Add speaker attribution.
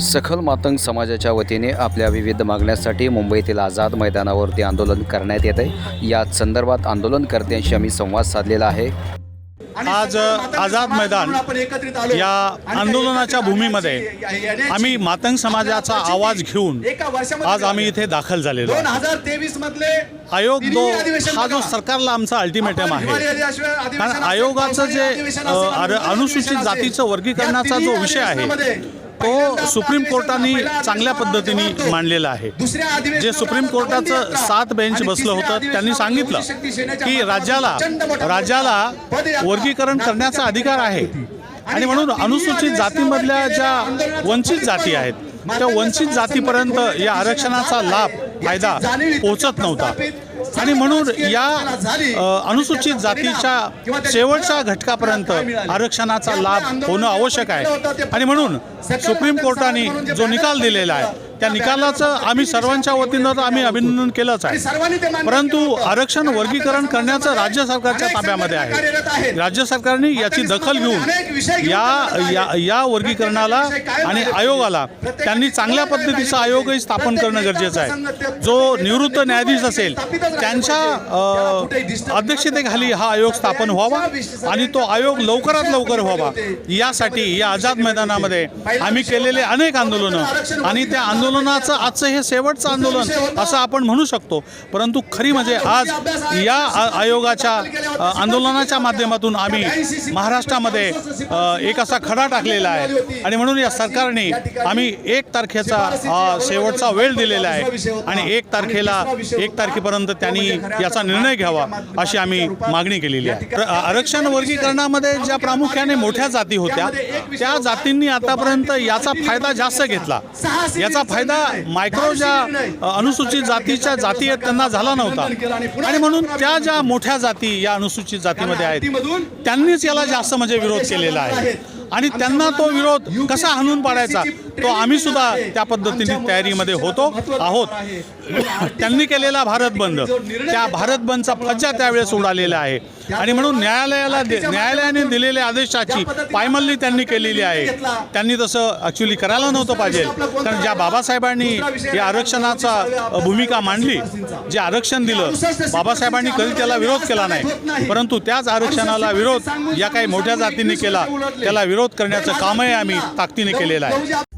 Speaker 1: सखल मातंग समाजाच्या वतीने आपल्या विविध मागण्यासाठी मुंबईतील आझाद मैदानावरती आंदोलन करण्यात येत आहे या संदर्भात आंदोलनकर्त्यांशी आम्ही संवाद साधलेला आहे
Speaker 2: आज आझाद मैदान या आंदोलनाच्या भूमीमध्ये आम्ही मातंग समाजाचा आवाज घेऊन आज आम्ही इथे दाखल झालेलो
Speaker 3: दोन
Speaker 2: आहे.
Speaker 3: हजार तेवीस मधले
Speaker 2: आयोग दो हा जो. सरकारला आमचा अल्टिमेटम आहे कारण आयोगाचं जे अनुसूचित जातीचं. वर्गीकरणाचा जो विषय आहे तो सुप्रीम कोर्टाने चांगल्या पद्धतीने मांडलेलं आहे. जे सुप्रीम कोर्टाचं. सात बेंच बसलं होतं त्यांनी सांगितलं की राज्याला राज्याला वर्गीकरण करण्याचा अधिकार आहे. आणि म्हणून अनुसूचित जातीमधल्या ज्या वंचित जाती आहेत त्या वंचित जातीपर्यंत या आरक्षणाचा लाभ फायदा पोहोचत नव्हता. आणि म्हणून या अ, अनुसूचित जातीच्या शेवटच्या घटकापर्यंत आरक्षणाचा लाभ होणं आवश्यक आहे. आणि म्हणून सुप्रीम कोर्टाने जो निकाल दिलेला आहे त्या निकालाचं आम्ही सर्वांच्या वतीनं तर आम्ही अभिनंदन केलंच आहे. परंतु. आरक्षण वर्गीकरण करण्याचं राज्य सरकारच्या ताब्यामध्ये आहे. राज्य सरकारने याची दखल घेऊन या या वर्गीकरणाला आणि आयोगाला त्यांनी चांगल्या पद्धतीचा आयोगही स्थापन करणं गरजेचं आहे. जो निवृत्त न्यायाधीश असेल त्यांच्या अध्यक्षतेखाली हा आयोग स्थापन व्हावा आणि तो आयोग लवकरात लवकर व्हावा. यासाठी या आझाद मैदानामध्ये आम्ही केलेले अनेक आंदोलनं. आणि त्या आंदोलनाचं आजचं हे शेवटचं आंदोलन असं आपण म्हणू शकतो. परंतु खरी म्हणजे आज या आयोगाच्या आंदोलनाच्या माध्यमातून आम्ही महाराष्ट्रामध्ये एक असा खडा टाकलेला आहे. आणि म्हणून या सरकारने आम्ही एक तारखेचा शेवटचा वेळ दिलेला आहे. आणि एक तारखेला एक तारखेपर्यंत त्यांनी याचा निर्णय घ्यावा अशी आम्ही मागणी केलेली आहे. आरक्षण वर्गीकरणामध्ये ज्या प्रामुख्याने मोठ्या जाती होत्या त्या जातींनी आतापर्यंत याचा फायदा जास्त घेतला. याचा फायदा मायक्रो ज्या अनुसूचित जातीच्या जाती आहेत त्यांना झाला नव्हता. आणि म्हणून त्या ज्या मोठ्या जाती या अनुसूचित जातीमध्ये आहेत त्यांनीच याला जास्त म्हणजे विरोध केलेला आहे. आणि त्यांना तो विरोध कसा हाणून पाडायचा तो आम्ही सुद्धा त्या पद्धतीने तयारीमध्ये होतो आहोत. त्यांनी केलेला भारत बंद. त्या भारत बंदचा फज्जा त्यावेळेस उडालेला आहे. आणि म्हणून न्यायालयाला न्यायालयाने दिलेल्या आदेशाची पायमल्ली त्यांनी केलेली आहे. त्यांनी तसं ॲक्च्युली करायला नव्हतं पाहिजे. कारण ज्या बाबासाहेबांनी या आरक्षणाचा भूमिका मांडली जे आरक्षण दिलं बाबासाहेबांनी कधी त्याला विरोध केला नाही. परंतु त्याच आरक्षणाला विरोध या काही मोठ्या जातींनी केला. त्याला विरोध करण्याचं कामही आम्ही ताकदीने केलेलं आहे.